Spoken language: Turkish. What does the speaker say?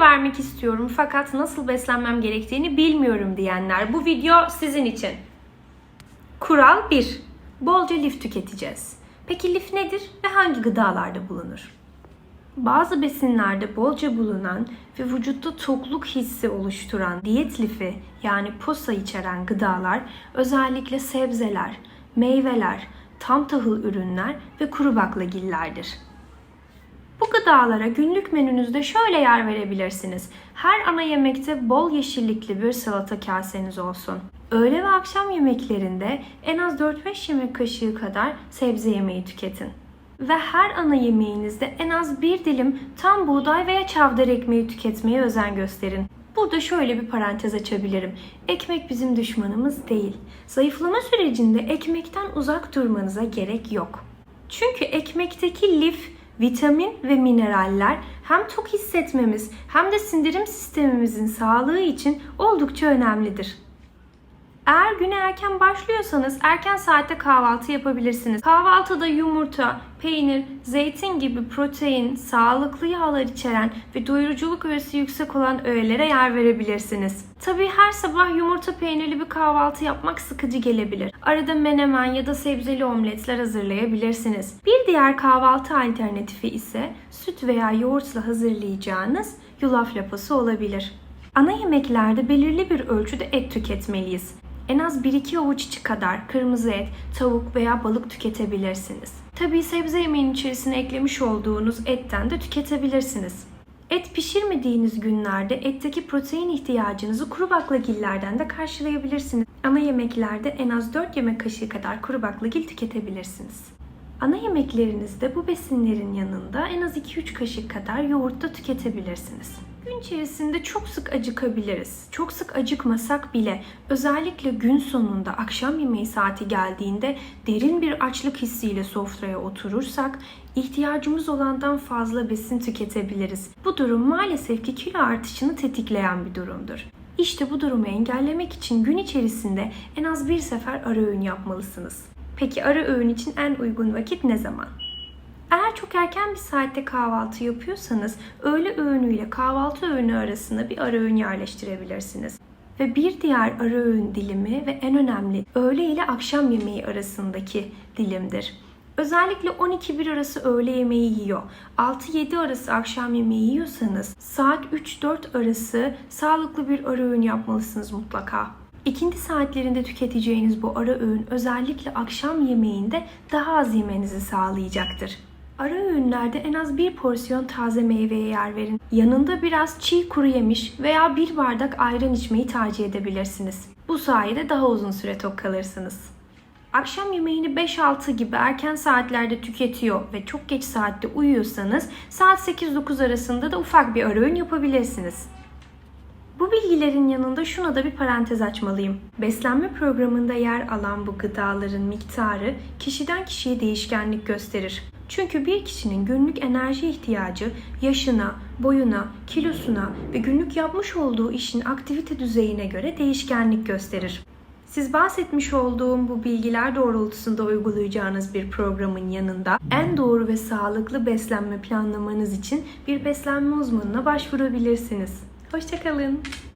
vermek istiyorum fakat nasıl beslenmem gerektiğini bilmiyorum diyenler bu video sizin için. Kural 1. Bolca lif tüketeceğiz. Peki lif nedir ve hangi gıdalarda bulunur? Bazı besinlerde bolca bulunan ve vücutta tokluk hissi oluşturan diyet lifi yani posa içeren gıdalar özellikle sebzeler, meyveler, tam tahıl ürünler ve kuru baklagillerdir. Bu gıdalara günlük menünüzde şöyle yer verebilirsiniz. Her ana yemekte bol yeşillikli bir salata kaseniz olsun. Öğle ve akşam yemeklerinde en az 4-5 yemek kaşığı kadar sebze yemeği tüketin. Ve her ana yemeğinizde en az bir dilim tam buğday veya çavdar ekmeği tüketmeye özen gösterin. Burada şöyle bir parantez açabilirim. Ekmek bizim düşmanımız değil. Zayıflama sürecinde ekmekten uzak durmanıza gerek yok. Çünkü ekmekteki lif, vitamin ve mineraller hem tok hissetmemiz hem de sindirim sistemimizin sağlığı için oldukça önemlidir. Eğer güne erken başlıyorsanız erken saatte kahvaltı yapabilirsiniz. Kahvaltıda yumurta, peynir, zeytin gibi protein, sağlıklı yağlar içeren ve doyuruculuk öğesi yüksek olan öğelere yer verebilirsiniz. Tabii her sabah yumurta peynirli bir kahvaltı yapmak sıkıcı gelebilir. Arada menemen ya da sebzeli omletler hazırlayabilirsiniz. Bir diğer kahvaltı alternatifi ise süt veya yoğurtla hazırlayacağınız yulaf lapası olabilir. Ana yemeklerde belirli bir ölçüde et tüketmeliyiz. En az 1-2 avuç içi kadar kırmızı et, tavuk veya balık tüketebilirsiniz. Tabii sebze yemeğinin içerisine eklemiş olduğunuz etten de tüketebilirsiniz. Et pişirmediğiniz günlerde etteki protein ihtiyacınızı kuru baklagillerden de karşılayabilirsiniz. Ana yemeklerde en az 4 yemek kaşığı kadar kuru baklagil tüketebilirsiniz. Ana yemeklerinizde bu besinlerin yanında en az 2-3 kaşık kadar yoğurt da tüketebilirsiniz. Gün içerisinde çok sık acıkabiliriz. Çok sık acıkmasak bile özellikle gün sonunda akşam yemeği saati geldiğinde derin bir açlık hissiyle sofraya oturursak ihtiyacımız olandan fazla besin tüketebiliriz. Bu durum maalesef ki kilo artışını tetikleyen bir durumdur. İşte bu durumu engellemek için gün içerisinde en az bir sefer ara öğün yapmalısınız. Peki ara öğün için en uygun vakit ne zaman? Eğer çok erken bir saatte kahvaltı yapıyorsanız öğle öğünüyle kahvaltı öğünü arasında bir ara öğün yerleştirebilirsiniz. Ve bir diğer ara öğün dilimi ve en önemli öğle ile akşam yemeği arasındaki dilimdir. Özellikle 12-1 arası öğle yemeği yiyor. 6-7 arası akşam yemeği yiyorsanız saat 3-4 arası sağlıklı bir ara öğün yapmalısınız mutlaka. İkindi saatlerinde tüketeceğiniz bu ara öğün özellikle akşam yemeğinde daha az yemenizi sağlayacaktır. Ara öğünlerde en az bir porsiyon taze meyveye yer verin. Yanında biraz çiğ kuru yemiş veya bir bardak ayran içmeyi tercih edebilirsiniz. Bu sayede daha uzun süre tok kalırsınız. Akşam yemeğini 5-6 gibi erken saatlerde tüketiyor ve çok geç saatte uyuyorsanız saat 8-9 arasında da ufak bir ara öğün yapabilirsiniz. Bu bilgilerin yanında şuna da bir parantez açmalıyım. Beslenme programında yer alan bu gıdaların miktarı kişiden kişiye değişkenlik gösterir. Çünkü bir kişinin günlük enerji ihtiyacı yaşına, boyuna, kilosuna ve günlük yapmış olduğu işin aktivite düzeyine göre değişkenlik gösterir. Siz bahsetmiş olduğum bu bilgiler doğrultusunda uygulayacağınız bir programın yanında en doğru ve sağlıklı beslenme planlamanız için bir beslenme uzmanına başvurabilirsiniz. Hoşçakalın.